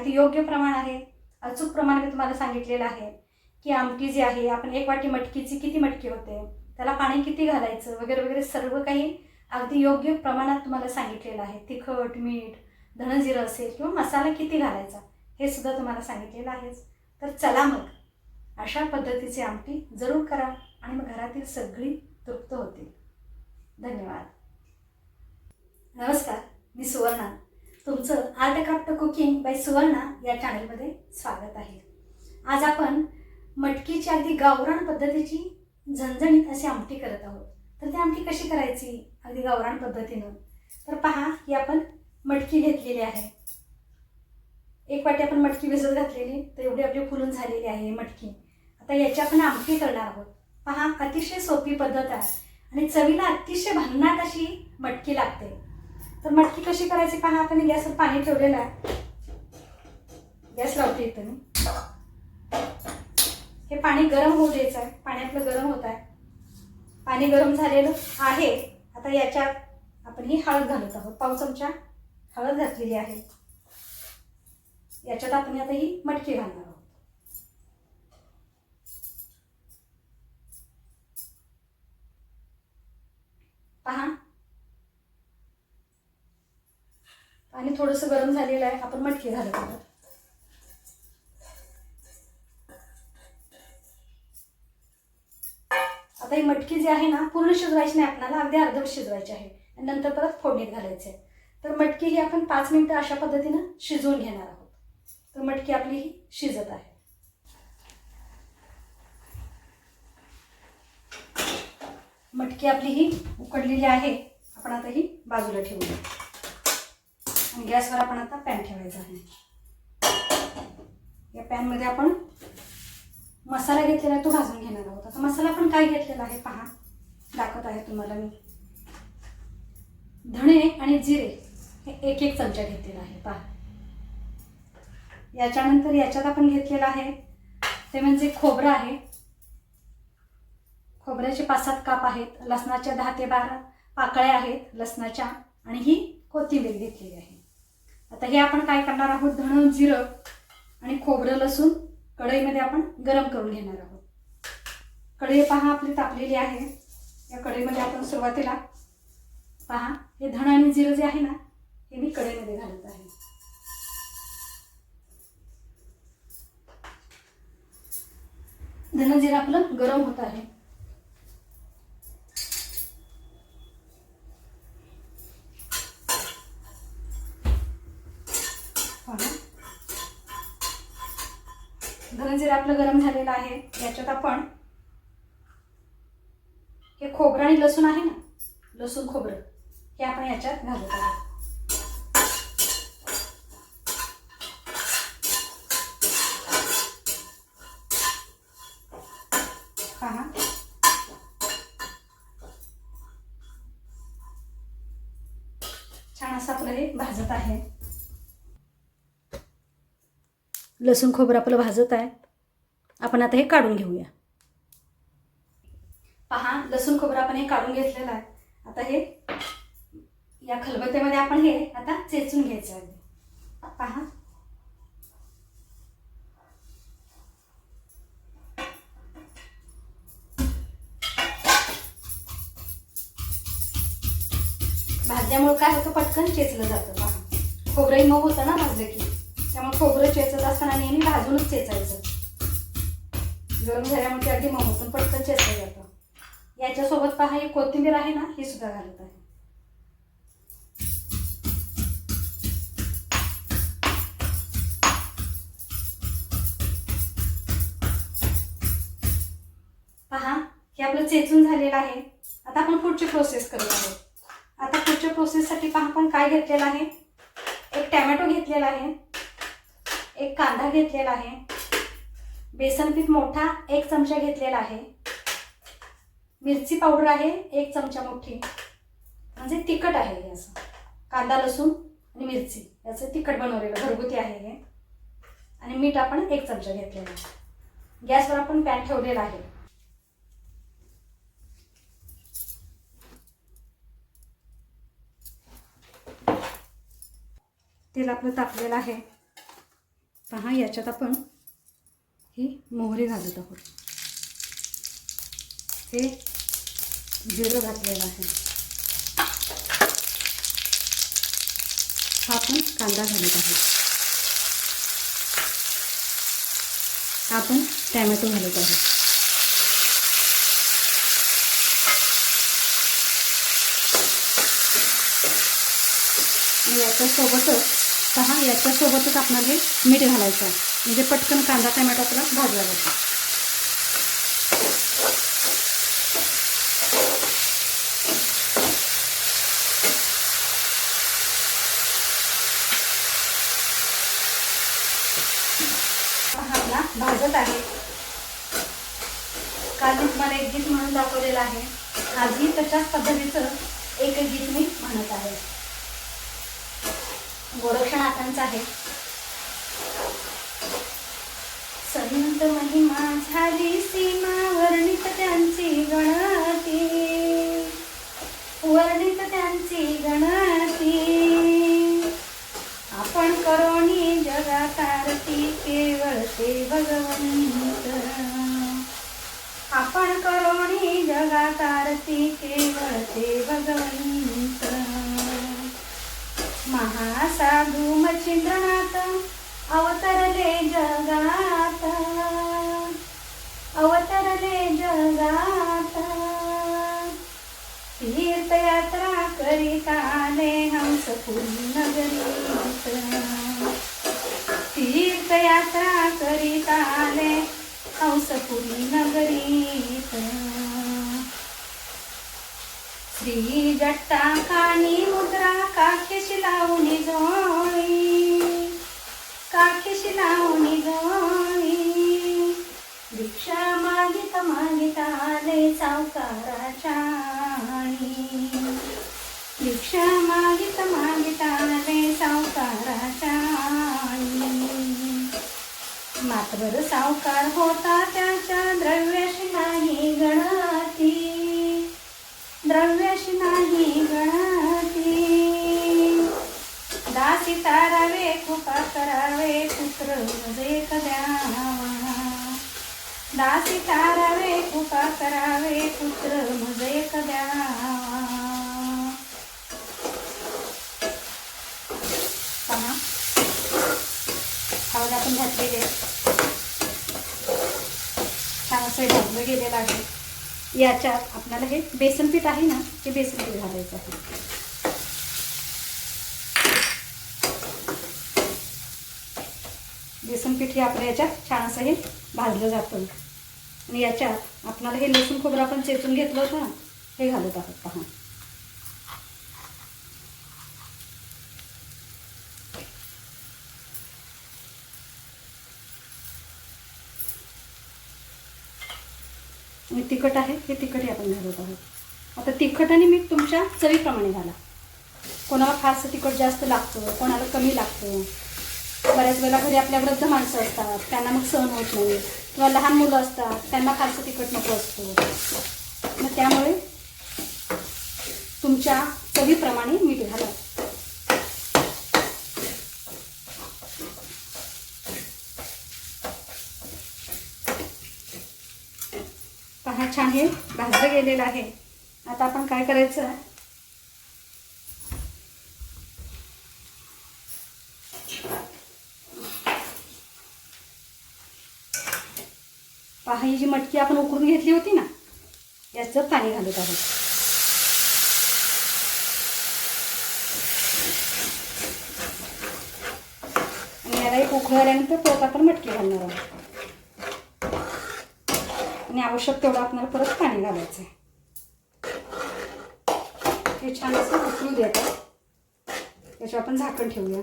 अगदी योग्य प्रमाण आहे. अचूक प्रमाण मी तुम्हाला सांगितलेलं आहे की आमटी जी आहे आपण एक वाटी मटकीची किती मटकी होते? त्याला पाणी किती घालायचं? वगैरे वगैरे सर्व काही अगदी योग्य प्रमाणात तुम्हाला सांगितलेलं आहे. तिखट मीठ धणजिरं असेल किंवा मसाला किती घालायचा हे सुद्धा तुम्हाला सांगितलेलं आहेच तर चला मग अशा पद्धतीची आमटी जरूर करा आणि मग घरातील सगळी तृप्त होतील. धन्यवाद. नमस्कार मी सुवर्णा. तुमचं art craft cooking by Suvarna या चॅनलमध्ये स्वागत आहे. आज आपण मटकीची अगदी गावरान पद्धतीची झणझणीत अशी आमटी करत आहोत. तर ती आमटी कशी करायची? अगदी गावरान पद्धतीनं. तर पहा ही आपण मटकी घेतलेली आहे. एक वाटी आपण मटकी भिजत घातलेली तर एवढी आपली फुलून झालेली आहे मटकी. आता याची आपण आमटी करणार आहोत. पहा अतिशय सोपी पद्धत आहे. आणि चवीला अतिशय भन्नाट अशी मटकी लागते. तर मटकी कशी करायची पहा आता मी गॅसवर पाणी ठेवलेलं आहे. गॅस लावते इथं मी. हे पाणी गरम होऊ द्यायचं आहे. पाणी आपलं गरम होत आहे. पाणी गरम झालेलं आहे. आता याच्यात आपण ही हळद घालत आहोत. पाव चमचा हळद घातलेली आहे. याच्यात आपण आता ही मटकी घालणार आहोत. आणि थोडंसं गरम झालेलं आहे. आपण मटकी घालत आहोत. आता ही मटकी जी आहे ना पूर्ण शिजवायची नाही आपल्याला अगदी अर्धवट शिजवायची आहे. आणि नंतर परत फोडणीत घालायचे तर मटकी ही आपण पाच मिनिटं अशा पद्धतीनं शिजवून घेणार आहोत. तर मटकी आपली ही शिजत आहे. मटकी आपली ही उकडलेली आहे. आपण आता ही बाजूला ठेवूया. गॅसवर आपण आता पॅन ठेवायचा आहे. या पॅनमध्ये आपण मसाला घेतलेला आहे तो भाजून घेणार आहोत. आता मसाला आपण काय घेतलेला आहे पहा. दाखवत आहे तुम्हाला मी. धणे आणि जिरे हे एक एक चमचा घेतलेला आहे पहा. याच्यानंतर याच्यात आपण घेतलेलं आहे ते म्हणजे खोबरं आहे. खोबऱ्याचे पाच सात काप आहेत लसणाच्या दहा ते बारा पाकळ्या आहेत लसणाच्या आणि ही कोथिंबीर घेतलेली आहे. आता हे आपण काय करणार आहोत? धणं जिरं आणि खोबरं लसूण कढईमध्ये आपण गरम करून घेणार आहोत. कढई पहा आपली तापलेली आहे. या कढईमध्ये आपण सुरुवातीला पहा हे धण आणि जिरं जे आहे ना हे मी कढईमध्ये घालत आहे. धन जिरं आपलं गरम होत आहे पहा तेल आपलं गरम झालेलं आहे याच्यात आपण हे खोबरं आणि लसूण आहे ना? लसूण खोबरं हे आपण याच्यात घालत आहोत. पहा. छान असं आपलं हे भाजत आहे. लसूण खोबरं आपलं भाजत आहे. आपण आता हे काढून घेऊया. पहा लसूण खोबरं आपण हे काढून घेतलेलं आहे. आता हे या खलबत्त्यामध्ये आपण हे आता चेचून घ्यायचं आहे. पहा. भाजल्यामुळे काय होतं? पटकन चेचलं जातं. पहा. खोबरंही मग होतं ना भाजलं की. त्यामुळे खोबरं चेचत असताना नेहमी भाजूनच चेचायचं. गरम झाल्यामुळे अगदी मोसम होतं पटकन चेचलं जातं याच्यासोबत पहा ही कोथिंबीर आहे ना ही सुद्धा घालत आहे. पहा हे आपलं चेचून झालेलं आहे. आता आपण पुढची प्रोसेस करत आहोत. आता पुढच्या प्रोसेससाठी पहा आपण काय घेतलेलं आहे? एक टॅमॅटो घेतलेला आहे. एक कांदा घेतलेला आहे. बेसन पीठ मोठा एक चमचा घेतलेला आहे. मिरची पावडर आहे एक चमचा मोठी. म्हणजे तिखट आहे हे असं. कांदा लसूण आणि मिरची. याचं तिखट बनवलेलं घरगुती आहे हे. आणि मीठ आपण एक चमचा घेतलेला आहे. गॅसवर आपण पॅन ठेवलेला आहे. तेल आपलं तापलेलं आहे. पहा याच्यात आपण ही मोहरी घालत आहोत. हे जिरं घातलेलं आहे. हा आपण कांदा घालत आहोत. आपण टॅमॅटो घालत आहोत. आणि याच्यासोबतच पहा याच्यासोबतच आपल्याला हे मीठ घालायचं आहे. म्हणजे पटकन कांदा टमॅटो आपला भाजला जातो. आपला भाजत आहे. काल मी तुम्हाला एक गीत म्हणून दाखवलेलं आहे. आजही तशाच पद्धतीचं एक गीत मी म्हणत आहे. गोरक्षनाथांचा आहे. संत महिमा झाली सीमा वर्णित त्यांची गणती. वर्णित त्यांची गणती. आपण करोनी जगात केवळ ते भगवंत. आपण करोनी जगात केवळ ते भगवंत. महासाधू मच्छिंद्रनाथ अवतरले जगात. अवतरले जगात. तीर्थयात्रा करीत आले हंसपुरी नगरीत तीर्थयात्रा करीत आले हंसपुरी नगरीत श्री जट्टा कानी मुद्रा काखेशी लावणी जोळी काखेशी लावणी जोळी भिक्षा मागित मागित आले सावकाराच्या भिक्षा मागित मागित आले सावकाराच्या मात्र सावकार होता त्या द्रव्यश नाही गणती दासी तारावे कृपा करावे पुत्र मजे द्यावा दासी तारावे कृपा करावे पुत्र मजे द्यावा पहा. हळद आपण घातलेली. आहे छान असे हे गेलेलं आहे याच्यात आपल्याला हे बेसन पीठ आहे ना ते बेसन पीठ घालायचं आहे. बेसन पीठ हे आपल्या याच्यात छान असं हे भाजलं जातं. आणि याच्यात आपल्याला हे लसूण खोबरं आपण चेचून घेतलं होतं ना हे घालत आहोत पहा. आणि तिखट आहे हे तिखटही आपण घालत आहोत. आता तिखट आणि मीठ तुमच्या चवीप्रमाणे घाला. कोणाला फारसं तिखट जास्त लागतं कोणाला कमी लागतं. बऱ्याच वेळेला घरी आपल्या वृद्ध माणसं असतात त्यांना मग सहन होत नाही. किंवा लहान मुलं असतात त्यांना फारसं तिखट नको असतं. मग त्यामुळे तुमच्या चवीप्रमाणे मीठ घाला. आहे भाजलं गेलेलं आहे. आता आपण काय करायचं? पहा ही जी मटकी आपण उकरून घेतली होती ना याचं पाणी घालत आहोत. आणि याला एक उकळल्यानंतर परत आपण मटकी घालणार आहोत. आणि आवश्यक तेवढं आपल्याला परत पाणी घालायचं आहे हे छान असं उकळू द्यायचं याच्यावर आपण झाकण ठेवूया.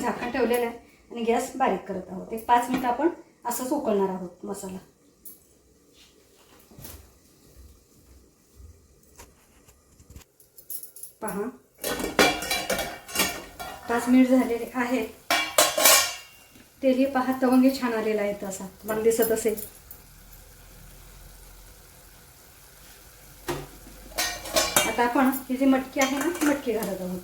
झाकण ठेवलेलं आहे आणि गॅस बारीक करत आहोत. एक पाच मिनिटं आपण असंच उकळणार आहोत मसाला. पहा. पाच मिनिट झालेले आहेत. तेही पहा तवंगे छान आलेला आहे तसा. मला दिसत असेल. आता आपण ही जी मटकी आहे ना मटकी घालत आहोत.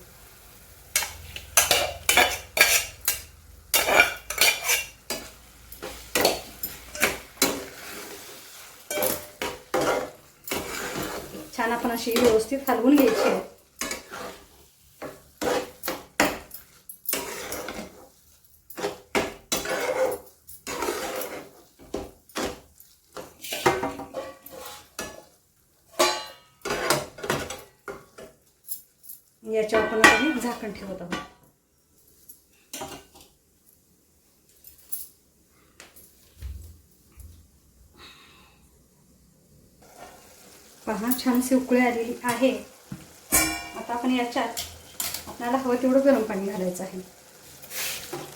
छान आपण अशी व्यवस्थित हलवून घ्यायची आहे. याच्यावर आपण आता झाकण ठेवत आहोत. पहा छानशी उकळी आलेली आहे. आता आपण याच्यात आपल्याला हवं तेवढं गरम पाणी घालायचं आहे.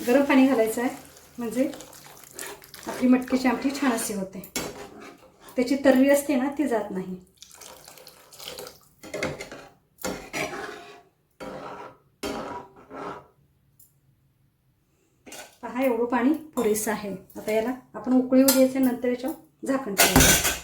गरम पाणी घालायचं आहे म्हणजे आपली मटकीची आमटी छान अशी होते. त्याची तर्री असते ना ती जात नाही पहा एवढं पाणी पुरेसं आहे. आता याला आपण उकळी द्यायचं नंतर याच्यावर झाकण ठेवायचं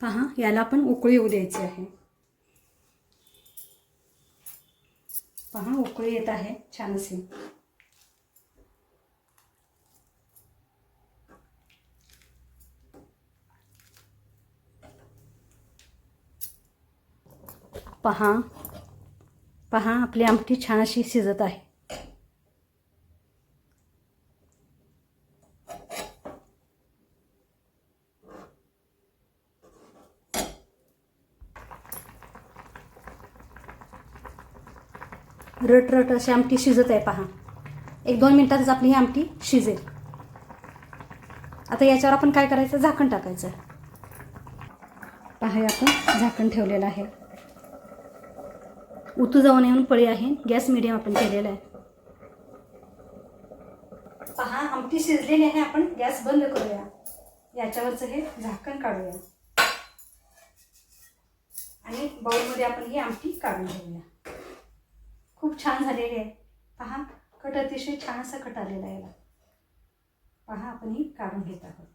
पहा याला आपण उकळी येऊ द्यायची आहे. पहा उकळी येत आहे छान पहा. पहा आपली आमटी छान अशी शिजत आहे. रट रट अशी आमटी शिजत आहे पहा. एक दोन मिनिटातच आपली ही आमटी शिजेल. आता याच्यावर आपण काय करायचं? झाकण टाकायचं. पहा हे आपण झाकण ठेवलेलं आहे. उतू जाऊन येऊन पळी आहे. गॅस मिडियम आपण केलेला आहे. पहा आमटी शिजलेली आहे. आपण गॅस बंद करूया. याच्यावरचं हे झाकण काढूया. आणि बाउलमध्ये आपण ही आमटी काढून घेऊया खूप छान झालेली आहे. पहा कट अतिशय छान असा कट आलेला आहे. याला पहा आपण ही काढून घेत आहोत.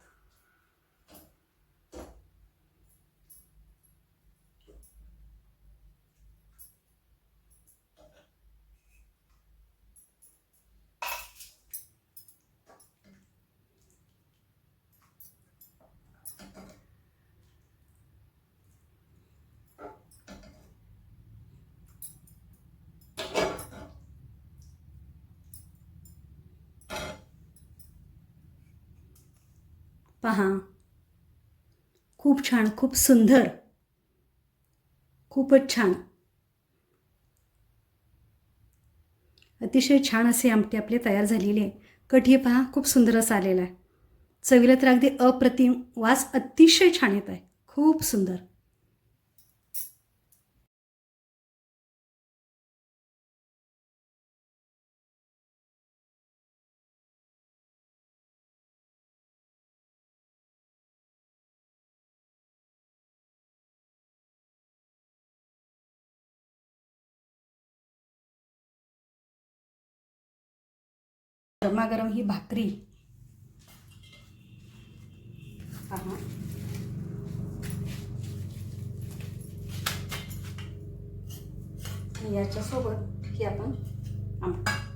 पहा. खूप छान खूप सुंदर. खूपच छान. अतिशय छान असे आमटी आपले तयार झालेली आहे. कट हे पहा खूप सुंदर असं आलेलं आहे. चवीला तर अगदी अप्रतिम वास अतिशय छान येत आहे. खूप सुंदर. गरमागरम ही भाकरी. पहा याच्यासोबत ही आपण आमटी